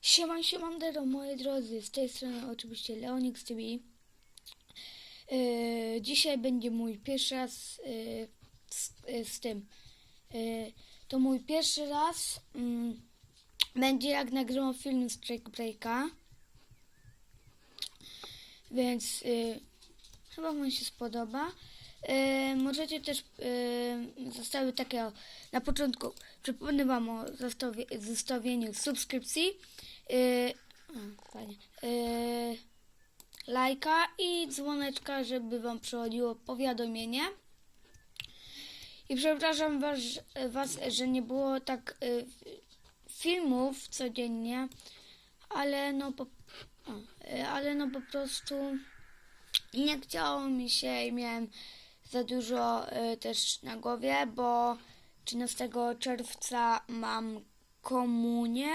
Sieman, siemandero, moi drodzy, z tej strony oczywiście Leonix TV. Yy, dzisiaj będzie mój pierwszy raz yy, z, yy, z tym. Yy, to mój pierwszy raz mm, będzie jak nagrywam film z Break Breaka. Więc yy, chyba wam się spodoba. Możecie też yy, zostawić takiego na początku. Przypomnę wam o zostawie, zostawieniu subskrypcji. Yy, o. Yy, lajka i dzwoneczka, żeby wam przychodziło powiadomienie. I przepraszam was, was że nie było tak y, filmów codziennie, ale no po, o, y, ale no po prostu nie chciało mi się i miałem za dużo y, też na głowie, bo 13 czerwca mam komunię.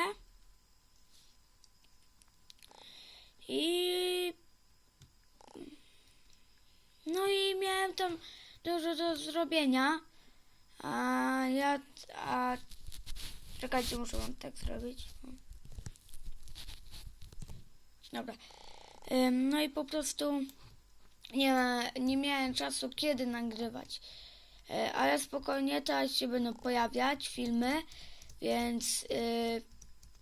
I no i miałem tam dużo do zrobienia. A ja a czekajcie, muszę wam tak zrobić. Dobra. No i po prostu nie, nie miałem czasu kiedy nagrywać. E, Ale spokojnie teraz się będą pojawiać filmy, więc y,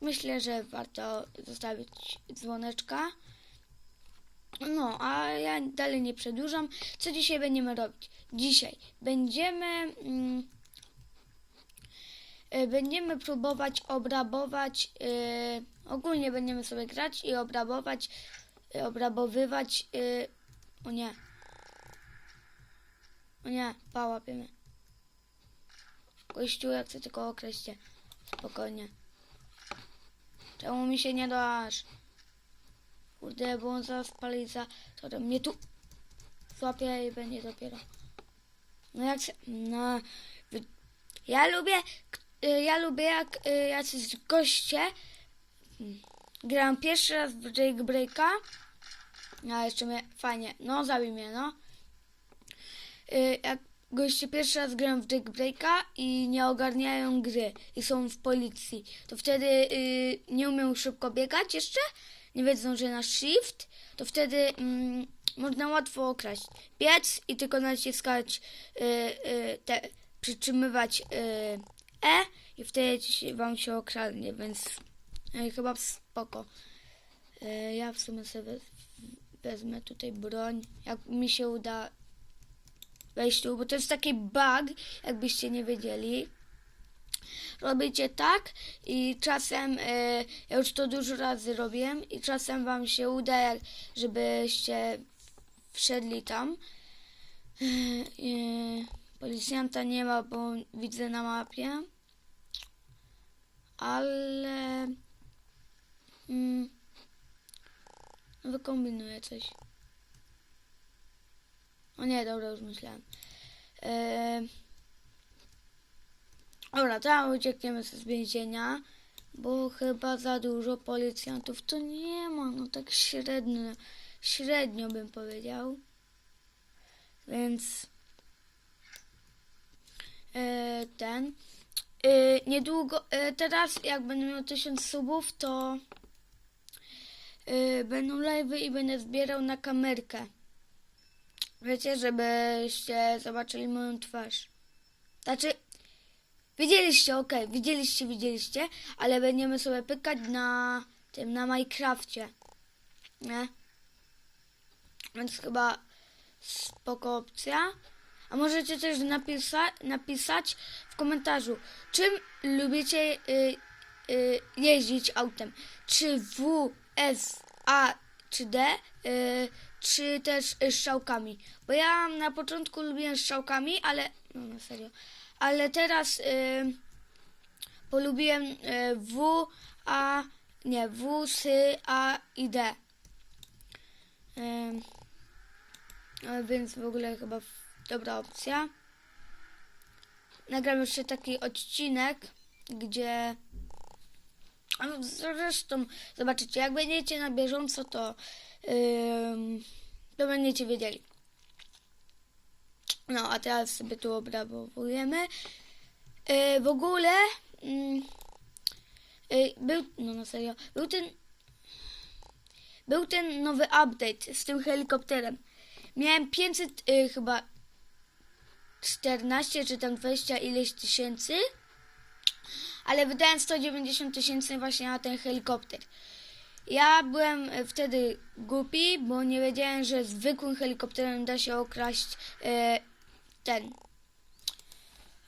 myślę, że warto zostawić dzwoneczka. No, a ja dalej nie przedłużam. Co dzisiaj będziemy robić? Dzisiaj będziemy mm, y, będziemy próbować obrabować ogólnie będziemy sobie grać i obrabować obrabowywać o nie. O nie, pa łapiemy Gościu, jak chcę tylko określcie spokojnie. Czemu mi się nie dasz? Kurde, bo on zaraz pali za to mnie tu złapie i będzie dopiero. No jak się, no. Ja lubię y, ja lubię jak y, jacyś goście mm, grałem pierwszy raz w Jailbreaka a jeszcze mnie, fajnie, no zabij mnie, no y, jak goście pierwszy raz grają w Jailbreaka i nie ogarniają gry i są w policji, to wtedy y, nie umieją szybko biegać jeszcze, nie wiedzą, że na shift, to wtedy mm, można łatwo okraść. Biec i tylko naciskać, y, y, te, przytrzymywać y, E i wtedy wam się okradnie, więc y, chyba spoko. Ja w sumie sobie wezmę tutaj broń, jak mi się uda wejść tu, bo to jest taki bug, jakbyście nie wiedzieli. Robicie tak i czasem, e, ja już to dużo razy robiłem i czasem wam się uda, jak, żebyście wszedli tam. E, policjanta nie ma, bo widzę na mapie. Ale... Mm, wykombinuję coś. O nie, dobra, już myślałem. Eee, dobra, teraz uciekniemy z więzienia, bo chyba za dużo policjantów tu nie ma, no tak średnio, średnio bym powiedział. Więc e, ten. E, niedługo, e, teraz jak będę miał 1000 subów, to e, będą live'y i będę zbierał na kamerkę. Wiecie, żebyście zobaczyli moją twarz. Znaczy, widzieliście, okej, widzieliście, widzieliście, ale będziemy sobie pykać na tym, na Minecrafcie. Nie? Więc chyba spoko opcja. A możecie też napisa napisać w komentarzu, czym lubicie y, y, jeździć autem. Czy W, S, A czy D, y, czy też y, strzałkami. Bo ja na początku lubiłem strzałkami, ale no na serio. Ale teraz y, polubiłem y, W, A, nie, W, S, A i D. Ym, no, więc w ogóle chyba dobra opcja. Nagram jeszcze taki odcinek, gdzie no, zresztą zobaczycie, jak będziecie na bieżąco, to, ym, to będziecie wiedzieli. No, a teraz sobie tu obrabowujemy. Yy, w ogóle, ym, y, był, no na serio, był ten, był ten nowy update z tym helikopterem. Miałem 500 y, chyba 14 czy tam 20 ileś tysięcy, ale wydałem 190 tysięcy właśnie na ten helikopter. Ja byłem e, wtedy głupi, bo nie wiedziałem, że zwykłym helikopterem da się okraść e, ten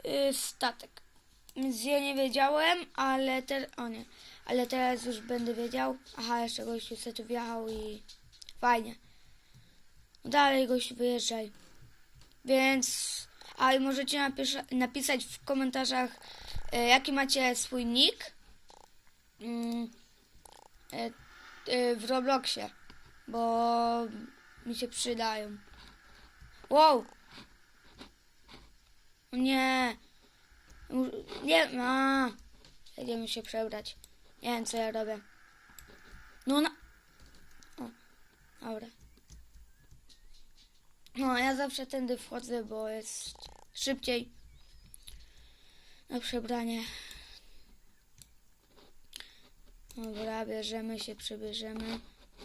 e, statek. Więc ja nie wiedziałem, ale teraz, o nie, ale teraz już będę wiedział. Aha, jeszcze gościu se tu wjechał i fajnie. No Dalej gościu wyjeżdżaj. Więc, a i możecie napisać w komentarzach, jaki macie swój nick. Mm, e, e, w Robloxie, bo mi się przydają. Wow! Nie! Nie, a, Jedziemy się przebrać. Nie wiem, co ja robię. No na... O, dobra. No, ja zawsze tędy wchodzę, bo jest szybciej na przebranie. Dobra, bierzemy się, przebierzemy.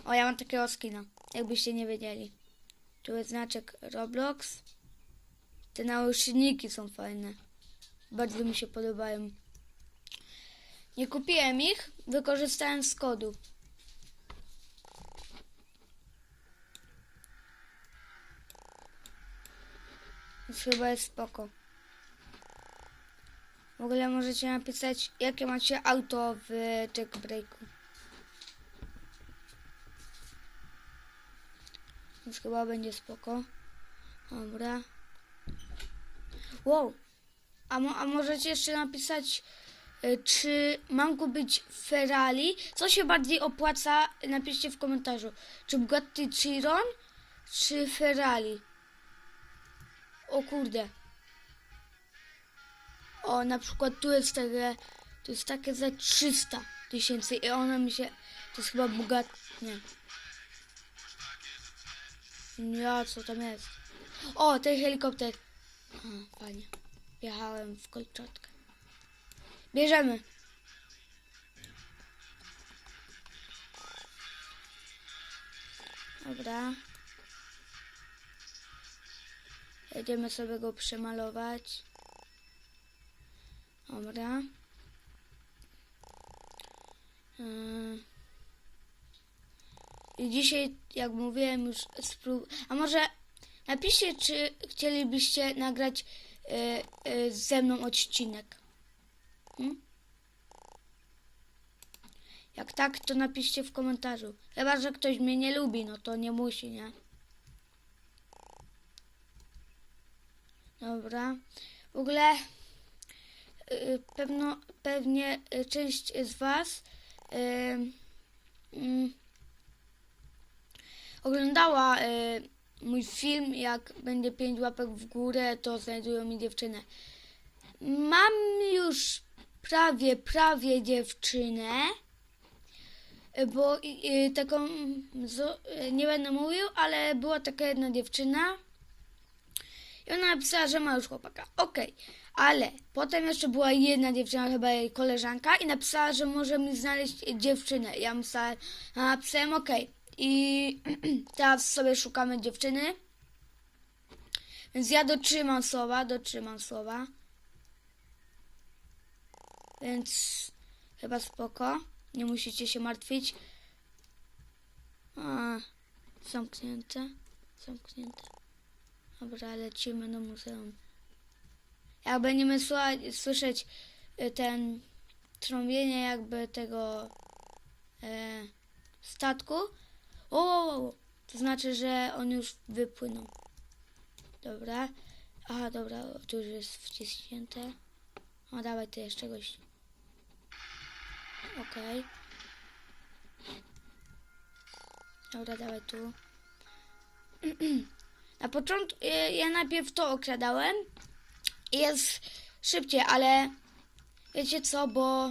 O, ja mam takiego skina, jakbyście nie wiedzieli. Tu jest znaczek Roblox. Te nauszniki są fajne. Bardzo mi się podobają. Nie kupiłem ich, wykorzystałem z kodu. Chyba jest spoko. W ogóle możecie napisać, jakie macie auto w jailbreaku. Więc chyba będzie spoko. Dobra. Wow. A, mo- a możecie jeszcze napisać, y, czy mam kupić Ferrari? Co się bardziej opłaca? Napiszcie w komentarzu. Czy Bugatti Chiron, czy Ferrari? O kurde. O, na przykład tu jest takie, to jest takie za 300 tysięcy i ona mi się, to jest chyba Bugatti, nie. Ja, co tam jest? O, ten helikopter. A, fajnie. Jechałem w kolczatkę. Bierzemy. Dobra. Jedziemy sobie go przemalować. Dobra. Yy. I dzisiaj, jak mówiłem, już spróbuję. A może napiszcie, czy chcielibyście nagrać yy, yy, ze mną odcinek. Hmm? Jak tak, to napiszcie w komentarzu. Chyba, że ktoś mnie nie lubi, no to nie musi, nie? Dobra. W ogóle y, pewno, pewnie y, część z Was y, mm, oglądała y, mój film, jak będzie pięć łapek w górę, to znajdują mi dziewczynę. Mam już prawie, prawie dziewczynę, y, bo y, y, taką, y, nie będę mówił, ale była taka jedna dziewczyna, i ona napisała, że ma już chłopaka. Okej, ale potem jeszcze była jedna dziewczyna, chyba jej koleżanka, i napisała, że może mi znaleźć dziewczynę. Ja myślałem, napisałem okej. I teraz sobie szukamy dziewczyny. Więc ja dotrzymam słowa, dotrzymam słowa. Więc chyba spoko. Nie musicie się martwić. A, zamknięte. Zamknięte. Dobra, lecimy do muzeum. Jak będziemy słyszeć y, ten trąbienie jakby tego e, statku, o, o, o, to znaczy, że on już wypłynął. Dobra. Aha, dobra, tu już jest wciśnięte. O, dawaj ty jeszcze gość. Okej. Dobra, dawaj tu. Na początku y, ja najpierw to okradałem jest szybciej, ale wiecie co, bo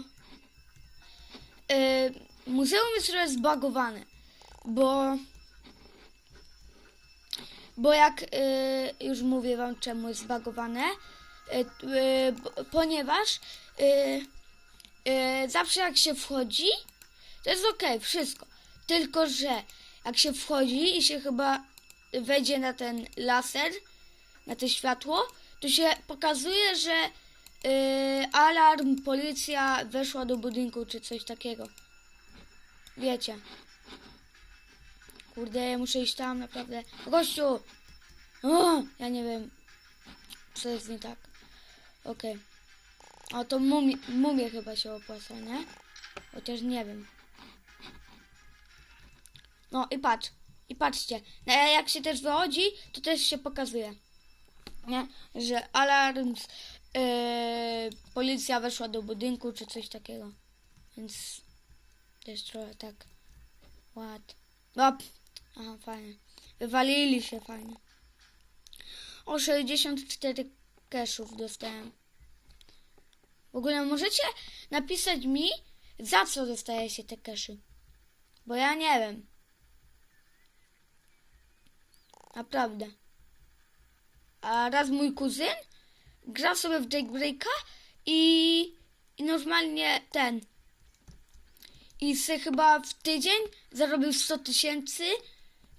y, muzeum jest trochę zbagowane, bo bo jak y, już mówię wam czemu jest zbagowane, y, y, bo- ponieważ y, yy, zawsze jak się wchodzi, to jest okej, wszystko. Tylko, że jak się wchodzi i się chyba wejdzie na ten laser, na to światło, to się pokazuje, że yy, alarm, policja weszła do budynku czy coś takiego. Wiecie. Kurde, ja muszę iść tam, naprawdę. Gościu! O, ja nie wiem, co jest nie tak. Okej. O, to mumie, mumie chyba się opłaca, nie? Chociaż nie wiem. No i patrz. I patrzcie. No, jak się też wychodzi, to też się pokazuje. Nie? Że alarm, yy, policja weszła do budynku, czy coś takiego. Więc jest trochę tak. Ład. Op. Aha, fajnie. Wywalili się fajnie. O 64 cashów dostałem. W ogóle możecie napisać mi, za co dostaje się te cashy. Bo ja nie wiem. Naprawdę. A raz mój kuzyn gra sobie w Jailbreaka i, i normalnie ten. I se chyba w tydzień zarobił 100 tysięcy.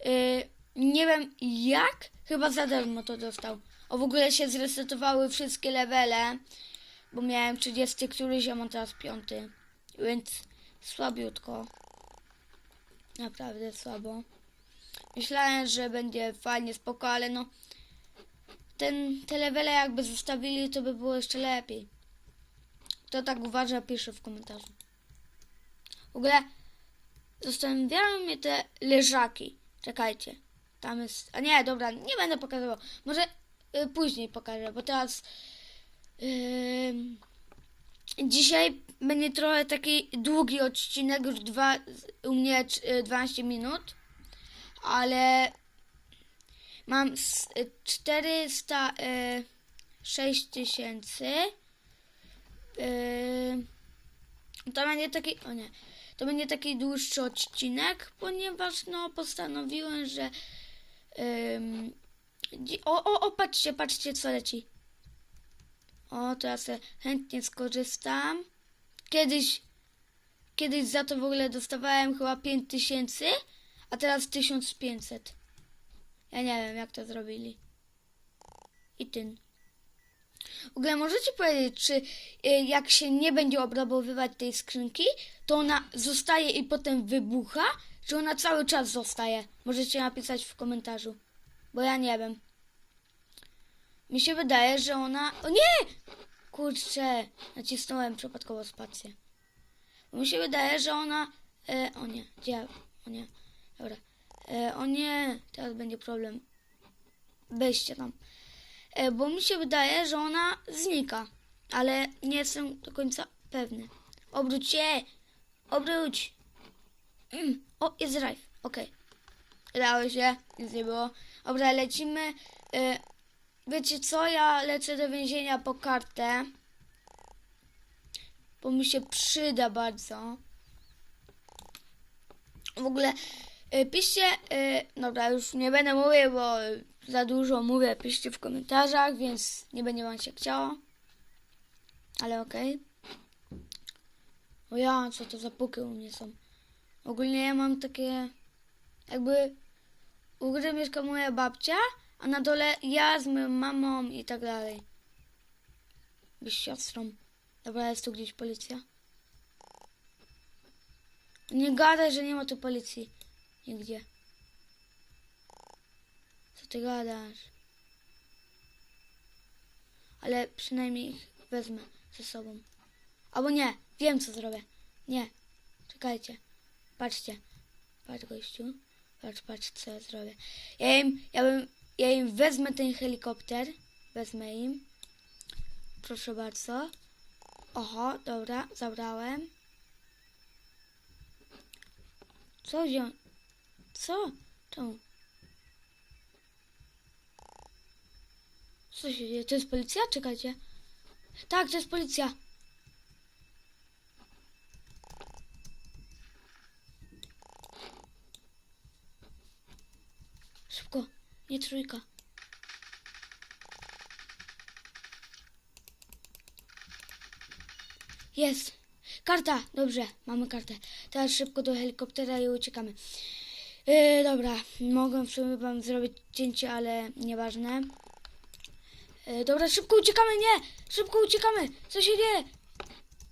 Yy, nie wiem jak, chyba za darmo to dostał. O w ogóle się zresetowały wszystkie levele, bo miałem 30 któryś, a mam teraz 5. Więc słabiutko. Naprawdę słabo. Myślałem, że będzie fajnie, spoko, ale no ten, te levele jakby zostawili, to by było jeszcze lepiej. Kto tak uważa, pisze w komentarzu. W ogóle zastanawiają mnie te leżaki. Czekajcie. Tam jest. A nie, dobra, nie będę pokazywał. Może y, później pokażę, bo teraz. ym, dzisiaj będzie trochę taki długi odcinek, już dwa, u mnie y, 12 minut, ale mam s- y, 406 tysięcy. Yy, to będzie taki, o nie, to będzie taki dłuższy odcinek, ponieważ no postanowiłem, że dzi- o, o, o, patrzcie, patrzcie co leci. O, sobie chętnie skorzystam. Kiedyś, kiedyś za to w ogóle dostawałem chyba 5000, a teraz 1500. Ja nie wiem jak to zrobili. I ten. W ogóle możecie powiedzieć, czy y, jak się nie będzie obrabowywać tej skrzynki, to ona zostaje i potem wybucha, czy ona cały czas zostaje? Możecie napisać w komentarzu, bo ja nie wiem. Mi się wydaje, że ona... O nie! Kurczę, nacisnąłem przypadkowo spację. Mi się wydaje, że ona... E, o nie, gdzie? O nie, dobra. E, o nie, teraz będzie problem. Weźcie tam. E, bo mi się wydaje, że ona znika, ale nie jestem do końca pewny. Obróć się! Obróć! Mm. O, jest drive. Okej. Udało się, nic nie było. Dobra, lecimy. E, wiecie co? Ja lecę do więzienia po kartę. Bo mi się przyda bardzo. W ogóle piszcie, e, dobra, już nie będę mówił, bo za dużo mówię, piszcie w komentarzach, więc nie będzie wam się chciało. Ale okej. O ja, co to za puky u mnie są. Ogólnie ja mam takie, jakby u góry mieszka moja babcia, a na dole ja z moją mamą i tak dalej. Z siostrą. Dobra, jest tu gdzieś policja. Nie gadaj, że nie ma tu policji. Nigdzie. Co ty gadasz? Ale przynajmniej ich wezmę ze sobą. Albo nie, wiem co zrobię. Nie, czekajcie. Patrzcie. Patrz gościu. Patrz, patrz co ja zrobię. Ja im, ja bym, ja im wezmę ten helikopter. Wezmę im. Proszę bardzo. Oho, dobra, zabrałem. Co wziął? Co? Czemu? Co się dzieje? To jest policja? Czekajcie. Tak, to jest policja. Szybko, nie trójka. Jest. karta, dobrze, mamy kartę. Teraz szybko do helikoptera i uciekamy. Yy, dobra, sumie wam zrobić cięcie, ale nieważne. Yy, dobra, szybko uciekamy, nie! Szybko uciekamy! Co się dzieje?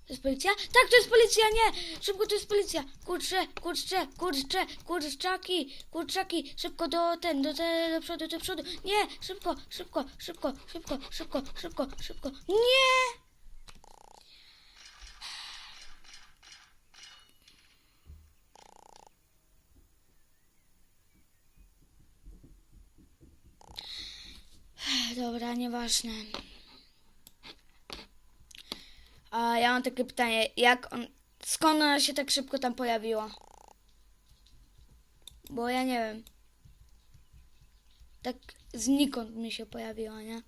To jest policja? Tak, to jest policja, nie! Szybko, to jest policja! Kurczę, kurczę, kurczę, kurczaki, kurczaki, szybko do ten, do, te, do przodu, do przodu. Nie! Szybko, szybko, szybko, szybko, szybko, szybko, szybko. Nie! Dobra, nieważne. A ja mam takie pytanie, jak on, skąd ona się tak szybko tam pojawiła? Bo ja nie wiem. Tak znikąd mi się pojawiła, nie?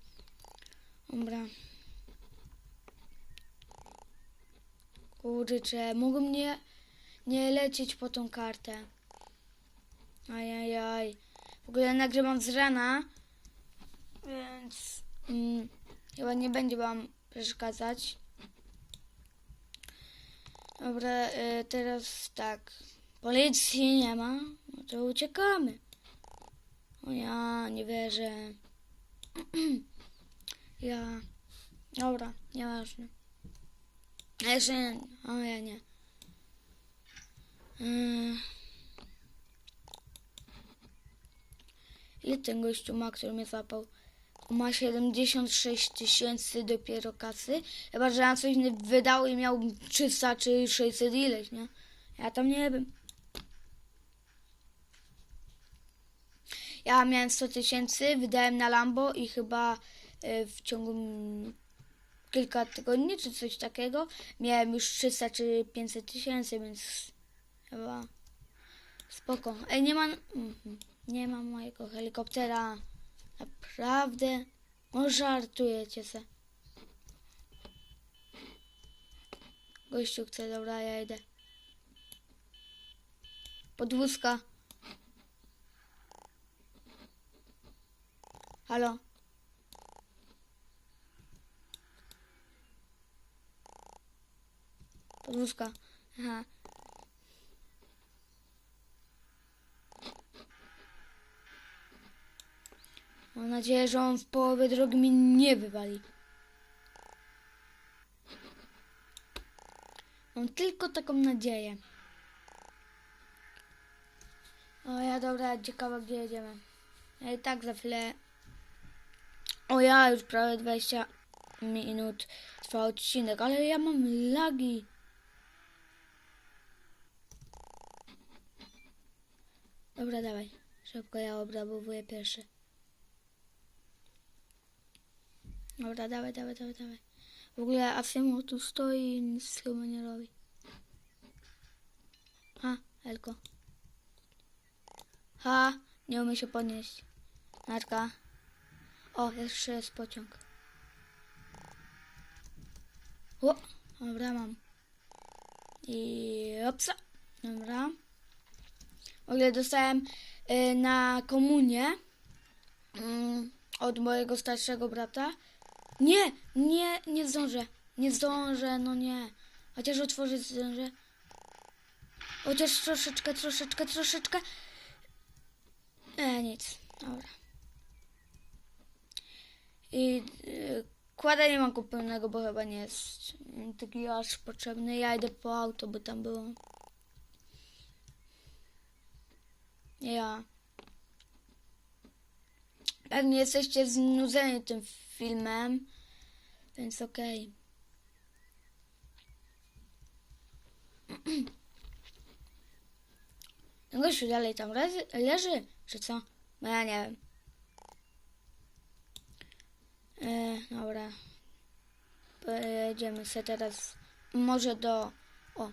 Dobra. Kurczę, mogą mnie nie lecieć po tą kartę. Ajajaj. W ogóle nagrywam z rana, więc mm, chyba nie będzie wam przeszkadzać. Dobra, y, teraz tak. Policji nie ma, no to uciekamy. O ja nie wierzę. ja. Dobra, nieważne. A jeszcze nie. O ja nie. Yy. Ile ten gościu ma, który mnie złapał? Ma 76 tysięcy dopiero kasy. Chyba, że na coś nie wydał i miał 300 czy 600 ileś, nie? Ja tam nie wiem. Ja miałem 100 tysięcy, wydałem na Lambo i chyba y, w ciągu kilka tygodni czy coś takiego miałem już 300 czy 500 tysięcy, więc chyba spoko. Ej, nie ma, mhm, nie ma mojego helikoptera. Naprawdę? No żartujecie se. Gościu chce, dobra, ja idę. Podwózka. Halo? Podwózka. Aha. Mam nadzieję, że on w połowie drogi mi nie wywali. Mam tylko taką nadzieję. O ja dobra, ciekawa gdzie jedziemy. Ja i tak za chwilę. O ja już prawie 20 minut trwa odcinek, ale ja mam lagi. Dobra, dawaj. Szybko ja obrabowuję pierwszy. Dobra, dawaj, dawaj, dawaj, dawaj. W ogóle Asimo tu stoi i nic chyba nie robi. Ha, Elko. Ha, nie umie się podnieść. Natka. O, jeszcze jest pociąg. O, dobra, mam. I opsa. Dobra. W ogóle dostałem y, na komunię mm, od mojego starszego brata. Nie, nie, nie zdążę. Nie zdążę, no nie. Chociaż otworzyć zdążę. Chociaż troszeczkę, troszeczkę, troszeczkę. E, nic. Dobra. I y, kłada nie mam kupionego, bo chyba nie jest taki aż potrzebny. Ja idę po auto, bo tam było. Ja. Pewnie jesteście znudzeni tym filmem, więc okej. Ten gościu dalej tam leży, leży, czy co? Bo ja nie wiem. E, dobra. Pojedziemy sobie teraz może do